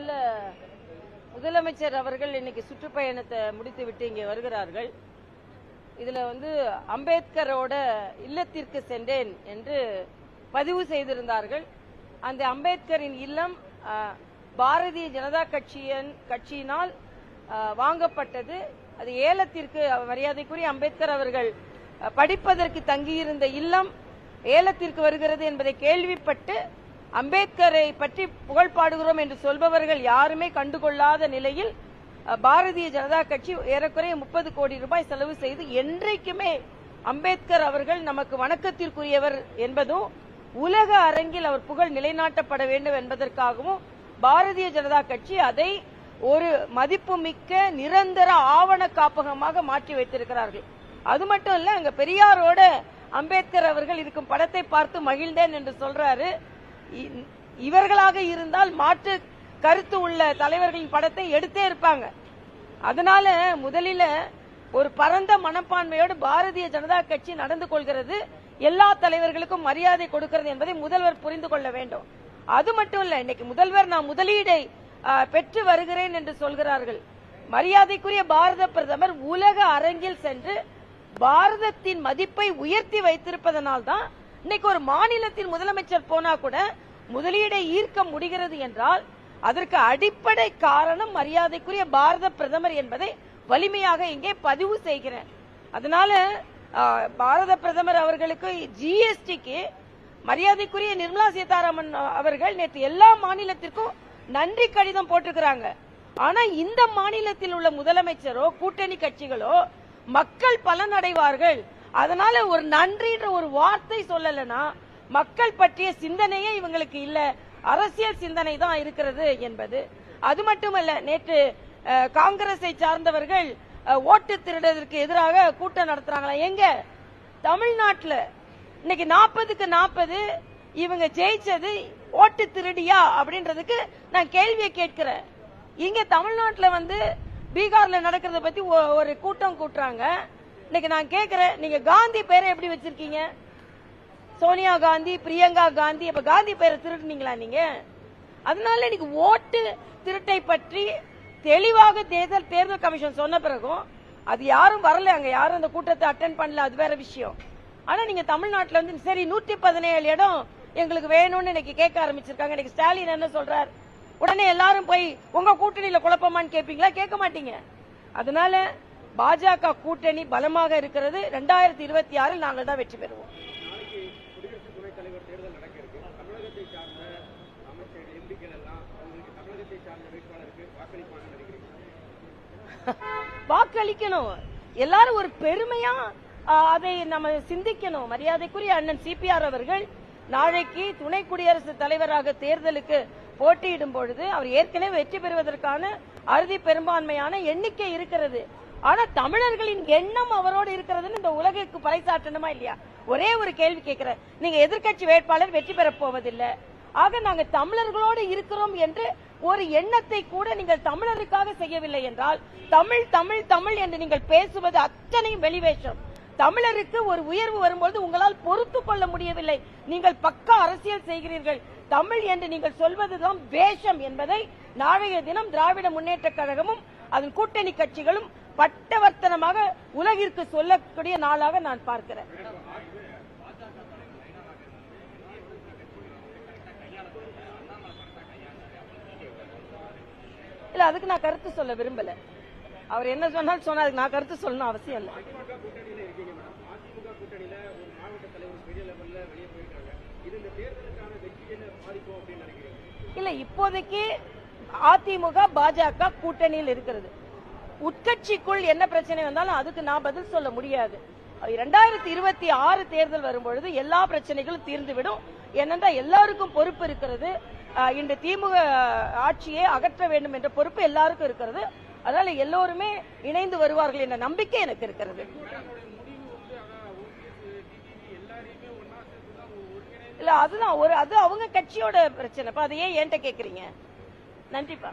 முதல்ல முதலமைச்சர் அவர்கள் இன்னைக்கு சுற்றுப்பயணத்தை முடித்து விட்டு இங்கே வருகிறார்கள். இதுல வந்து அம்பேத்கரோட இல்லத்திற்கு சென்றேன் என்று பதிவு செய்திருந்தார்கள். அந்த அம்பேத்கரின் இல்லம் பாரதிய ஜனதா கட்சியின் கட்சியினால் வாங்கப்பட்டது. அது ஏலத்திற்கு மரியாதைக்குரிய அம்பேத்கர் அவர்கள் படிப்பதற்கு தங்கியிருந்த இல்லம் ஏலத்திற்கு வருகிறது என்பதை கேள்விப்பட்டு அம்பேத்கரை பற்றி புகழ் பாடுகிறோம் என்று சொல்பவர்கள் யாருமே கண்டுகொள்ளாத நிலையில் பாரதிய ஜனதா கட்சி ஏறக்குறைய முப்பது கோடி ரூபாய் செலவு செய்து என்றைக்குமே அம்பேத்கர் அவர்கள் நமக்கு வணக்கத்திற்குரியவர் என்பதும் உலக அரங்கில் அவர் புகழ் நிலைநாட்டப்பட வேண்டும் என்பதற்காகவும் பாரதிய ஜனதா கட்சி அதை ஒரு மதிப்புமிக்க நிரந்தர ஆவண காப்பகமாக மாற்றி வைத்திருக்கிறார்கள். அது மட்டும் இல்ல அங்க பெரியாரோட அம்பேத்கர் அவர்கள் இருக்கும் படத்தை பார்த்து மகிழ்ந்தேன் என்று சொல்றாரு. இவர்களாக இருந்தால் மாற்று கருத்து உள்ள தலைவர்களின் படத்தை எடுத்தே இருப்பாங்க. அதனால முதலில் ஒரு பரந்த மனப்பான்மையோடு பாரதிய ஜனதா கட்சி நடந்து கொள்கிறது. எல்லா தலைவர்களுக்கும் மரியாதை கொடுக்கிறது என்பதை முதல்வர் புரிந்து கொள்ள வேண்டும். அது மட்டும் இல்ல இன்னைக்கு முதல்வர் நான் முதலீடை பெற்று வருகிறேன் என்று சொல்கிறார்கள். மரியாதைக்குரிய பாரத பிரதமர் உலக அரங்கில் சென்று பாரதத்தின் மதிப்பை உயர்த்தி வைத்திருப்பதனால் தான் இன்னைக்கு ஒரு மாநிலத்தின் முதலமைச்சர் போனா கூட முதலீடை ஈர்க்க முடிகிறது என்றால் அதற்கு அடிப்படை காரணம் மரியாதைக்குரிய பாரத பிரதமர் என்பதை வலிமையாக இங்கே பதிவு செய்கிறேன். அதனால பாரத பிரதமர் அவர்களுக்கு ஜிஎஸ்டிக்கு மரியாதைக்குரிய நிர்மலா சீதாராமன் அவர்கள் நேற்று எல்லா மாநிலத்திற்கும் நன்றி கடிதம் போட்டிருக்கிறாங்க. ஆனா இந்த மாநிலத்தில் உள்ள முதலமைச்சரோ கூட்டணி கட்சிகளோ மக்கள் பலனடைவார்கள். அதனால ஒரு நன்றின்ற ஒரு வார்த்தை சொல்லலைன்னா மக்கள் பற்றிய சிந்தனையே இவங்களுக்கு இல்ல. அரசியல் சிந்தனை தான் இருக்கிறது என்பது. அது மட்டுமல்ல நேற்று காங்கிரஸை சார்ந்தவர்கள் ஓட்டு திருடுவதற்கு எதிராக கூட்டம் நடத்துறாங்களா? எங்க? தமிழ்நாட்டில். இன்னைக்கு நாற்பதுக்கு நாற்பது இவங்க ஜெயிச்சது ஓட்டு திருடியா அப்படின்றதுக்கு நான் கேள்வியை கேட்கிறேன். இங்க தமிழ்நாட்டில் வந்து பீகார்ல நடக்கிறத பத்தி ஒரு கூட்டம் கூட்டுறாங்க. இன்னைக்கு நான் கேக்குறேன் நீங்க காந்தி பேரை எப்படி வச்சிருக்கீங்க? சோனியா காந்தி பிரியங்கா காந்தி அப்ப காந்தி பேரை திருட்டுனீங்களா நீங்க? அதனால இன்னைக்கு ஓட்டு திருட்டை பற்றி தெளிவாக தேர்தல் தேர்தல் கமிஷன் சொன்ன பிறகும் அது யாரும் வரல அங்க யாரும் அந்த கூட்டத்தை அட்டென்ட் பண்ணல அது வேற விஷயம். ஆனா நீங்க தமிழ்நாட்டுல வந்து சரி நூத்தி பதினேழு இடம் எங்களுக்கு வேணும்னு இன்னைக்கு கேட்க ஆரம்பிச்சிருக்காங்க. இன்னைக்கு ஸ்டாலின் என்ன சொல்றார்? உடனே எல்லாரும் போய் உங்க கூட்டணியில குழப்பமான்னு கேட்பீங்களா கேட்க மாட்டீங்க. அதனால பாஜக கூட்டணி பலமாக இருக்கிறது. ரெண்டாயிரத்தி இருபத்தி ஆறில் நாங்கள் தான் வெற்றி பெறுவோம். வாக்களிக்கணும். எல்லாரும் ஒரு பெருமையா அதை நம்ம சிந்திக்கணும். மரியாதைக்குரிய அண்ணன் சிபிஆர் அவர்கள் நாளைக்கு துணை குடியரசுத் தலைவராக தேர்தலுக்கு போட்டியிடும் பொழுது அவர் ஏற்கனவே வெற்றி பெறுவதற்கான அறுதி பெரும்பான்மையான எண்ணிக்கை இருக்கிறது. ஆனா தமிழர்களின் எண்ணம் அவரோடு இருக்கிறதுன்னு இந்த உலகிற்கு பறைசாற்றணுமா இல்லையா? ஒரே ஒரு கேள்வி கேட்கிறேன். நீங்க எதிர்க்கட்சி வேட்பாளர் வெற்றி பெறப் போவதில்லை. ஆக நாங்க தமிழர்களோடு இருக்கிறோம் என்று ஒரு எண்ணத்தை கூட நீங்கள் தமிழருக்காக செய்யவில்லை என்றால் தமிழ் தமிழ் தமிழ் என்று நீங்கள் பேசுவது அத்தனையும் வெளிவேஷம். தமிழருக்கு ஒரு உயர்வு வரும்போது உங்களால் பொறுத்து கொள்ள முடியவில்லை. நீங்கள் பக்கா அரசியல் செய்கிறீர்கள். தமிழ் என்று நீங்கள் சொல்வதுதான் வேஷம் என்பதை நாளைய தினம் திராவிட முன்னேற்ற கழகமும் அதன் கூட்டணி கட்சிகளும் பட்டவர்த்தனமாக உலகிற்கு சொல்லக்கூடிய நாளாக நான் பார்க்கிறேன். இல்ல அதுக்கு நான் கருத்து சொல்ல விரும்பல. அவர் என்ன சொன்னாலும் சொன்னா அதுக்கு நான் கருத்து சொல்லணும் அவசியம் இல்லை. இல்ல இப்போதைக்கு அதிமுக பாஜக கூட்டணியில் இருக்கிறது. உட்கட்சிக்குள் என்ன பிரச்சனை வந்தாலும் அதுக்கு நான் பதில் சொல்ல முடியாது. இரண்டாயிரத்தி இருபத்தி ஆறு தேர்தல் வரும்பொழுது எல்லா பிரச்சனைகளும் தீர்ந்துவிடும். ஏனென்றால் எல்லாருக்கும் பொறுப்பு இருக்கிறது. இந்த திமுக ஆட்சியை அகற்ற வேண்டும் என்ற பொறுப்பு எல்லாருக்கும் இருக்கிறது. அதனால எல்லோருமே இணைந்து வருவார்கள் என்ற நம்பிக்கை எனக்கு இருக்கிறது. இல்ல அதுதான் ஒரு அது அவங்க கட்சியோட பிரச்சனைப்பா அதை ஏன் என்கிட்ட கேக்குறீங்க? நன்றிப்பா.